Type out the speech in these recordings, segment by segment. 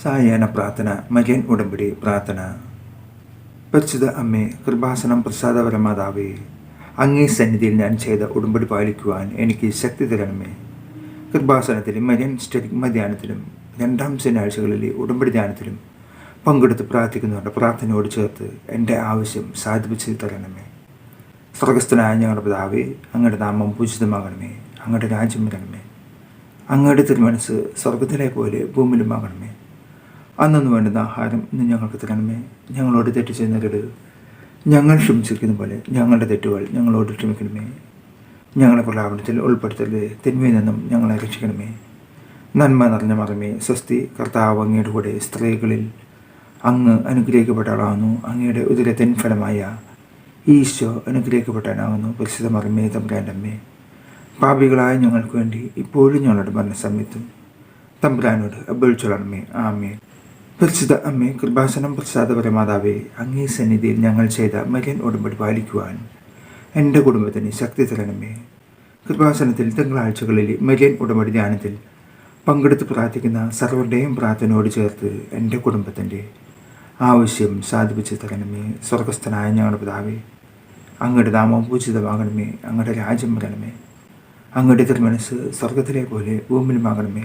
സായാഹ്ന പ്രാർത്ഥന മരിയൻ ഉടമ്പടി പ്രാർത്ഥന. പരിശുദ്ധ അമ്മേ കൃപാസനം പ്രസാദപരമാതാവേ അങ്ങേ സന്നിധിയിൽ ഞാൻ ചെയ്ത ഉടമ്പടി പാലിക്കുവാൻ എനിക്ക് ശക്തി തരണമേ. കൃപാസനത്തിലും മരിയൻ സ്റ്റഡിഗ്മ ധ്യാനത്തിലും രണ്ടാം ശനിയാഴ്ചകളിലെ ഉടമ്പടി ധ്യാനത്തിലും പങ്കെടുത്ത് പ്രാർത്ഥിക്കുന്നവരുടെ പ്രാർത്ഥനയോട് ചേർത്ത് എന്റെ ആവശ്യം സാധിപ്പിച്ച് തരണമേ. സ്വർഗസ്ഥനായ ഞങ്ങളുടെ പിതാവേ അങ്ങയുടെ നാമം പൂജിതമാകണമേ അങ്ങയുടെ രാജ്യം വരണമേ. അങ്ങയുടെ തിരുമനസ് സ്വർഗത്തിലെ പോലെ ഭൂമിയിലുമാകണമേ അന്നു വേണ്ടുന്ന ആഹാരം ഇന്ന് ഞങ്ങൾക്ക് തരണമേ. ഞങ്ങളോട് തെറ്റ് ചെയ്യുന്നവരോട് ഞങ്ങൾ ക്ഷമിച്ചിരിക്കുന്ന പോലെ ഞങ്ങളുടെ തെറ്റുകൾ ഞങ്ങളോട് ക്ഷമിക്കണമേ. ഞങ്ങളെ പ്രലാപനത്തിൽ ഉൾപ്പെടുത്തരുത്. തിന്മയിൽ നിന്നും ഞങ്ങളെ രക്ഷിക്കണമേ. നന്മ നിറഞ്ഞ മറമേ സ്വസ്തി കർത്താവ് അങ്ങയുടെ കൂടെ സ്ത്രീകളിൽ അങ്ങ് അനുഗ്രഹിക്കപ്പെട്ടവളാകുന്നു. അങ്ങയുടെ ഉദരത്തിൻ ഫലമായ ഈശോ അനുഗ്രഹിക്കപ്പെട്ടവനാകുന്നു. പരിശുദ്ധ മറമേ തമ്പുരാന്റെ അമ്മേ. പാപികളായ ഞങ്ങൾക്ക് വേണ്ടി ഇപ്പോഴും ഞങ്ങളുടെ മരണസമയത്തും തമ്പുരാനോട് അപേക്ഷിച്ചോളണമേ. ആമേ പരിശുദ്ധ അമ്മേ കൃപാസനം പ്രസാദപരമാതാവേ അങ്ങേ സന്നിധിയിൽ ഞങ്ങൾ ചെയ്ത മരിയൻ ഉടമ്പടി പാലിക്കുവാൻ എന്റെ കുടുംബത്തിന് ശക്തി തരണമേ. കൃപാസനത്തിൽ തിങ്കളാഴ്ചകളിൽ മരിയൻ ഉടമ്പടി ധ്യാനത്തിൽ പങ്കെടുത്ത് പ്രാർത്ഥിക്കുന്ന സർവരുടെയും പ്രാർത്ഥനയോട് ചേർത്ത് എന്റെ കുടുംബത്തിന്റെ ആവശ്യം സാധിപ്പിച്ച് തരണമേ. സ്വർഗസ്ഥനായ ഞങ്ങളുടെ പിതാവേ അങ്ങയുടെ നാമം പൂജിതമാകണമേ. അങ്ങയുടെ രാജ്യം വരണമേ. അങ്ങയുടെ തിരുമനസ് സ്വർഗത്തിലെ പോലെ ഭൂമിയിലുമാകണമേ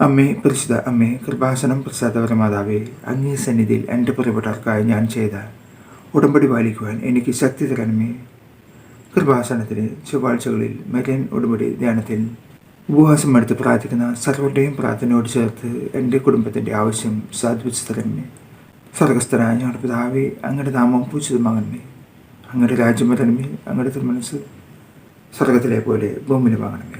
അമ്മേ പരിശുദ്ധ അമ്മേ കൃപാസനം പ്രസാദപരമാതാവേ അങ്ങേ സന്നിധിയിൽ എന്റെ പ്രിയപ്പെട്ടവർക്കായി ഞാൻ ചെയ്ത ഉടമ്പടി പാലിക്കുവാൻ എനിക്ക് ശക്തി തരണമേ. കൃപാസനത്തിന് ചൊവ്വാഴ്ചകളിൽ മരിയൻ ഉടമ്പടി ധ്യാനത്തിൽ ഉപവാസം എടുത്ത് പ്രാർത്ഥിക്കുന്ന സർവരുടെയും പ്രാർത്ഥനയോട് ചേർത്ത് എന്റെ കുടുംബത്തിന്റെ ആവശ്യം സാധിപ്പിച്ചു തരണമേ. സർഗസ്ഥനായ ഞങ്ങളുടെ പിതാവേ അങ്ങയുടെ നാമം പൂജിതമാകണമേ അങ്ങയുടെ രാജ്യം വരണമേ അങ്ങയുടെ തിരുമനസ് സ്വർഗത്തിലെ പോലെ ഭൂമിയിലുമാകണമേ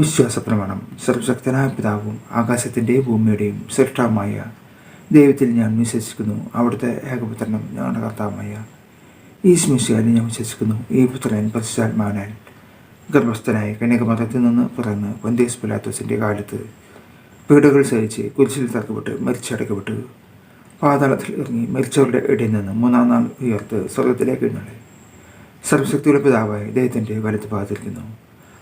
വിശ്വാസ പ്രമാണം സർവശക്തനായ പിതാവും ആകാശത്തിന്റെയും ഭൂമിയുടെയും സൃഷ്ടാവുമായ ദൈവത്തിൽ ഞാൻ വിശ്വസിക്കുന്നു. അവിടുത്തെ ഏകപുത്രനും ഞങ്ങളുടെ കർത്താവുമായ ഈ ഞാൻ വിശ്വസിക്കുന്നു. ഈ പുത്രൻ പരിശുദ്ധാത്മാവനാൽ ഗർഭസ്ഥനായ കന്യാകുമാരത്തിൽ നിന്ന് പിറന്ന് പൊന്തേസ് പിലാത്തോസിന്റെ കാലത്ത് പീഡകൾ സഹിച്ച് കുരിശിൽ തറക്കപ്പെട്ട് മരിച്ചടക്കപ്പെട്ട്. പാതാളത്തിൽ ഇറങ്ങി മരിച്ചവരുടെ ഇടയിൽ നിന്ന് മൂന്നാം നാൾ ഉയർത്ത് സ്വർഗത്തിലേക്ക് എഴുന്നള്ളി. സർവശക്തിയുടെ പിതാവായ ദൈവത്തിന്റെ വലത്ത് ഭാഗത്തിരിക്കുന്നു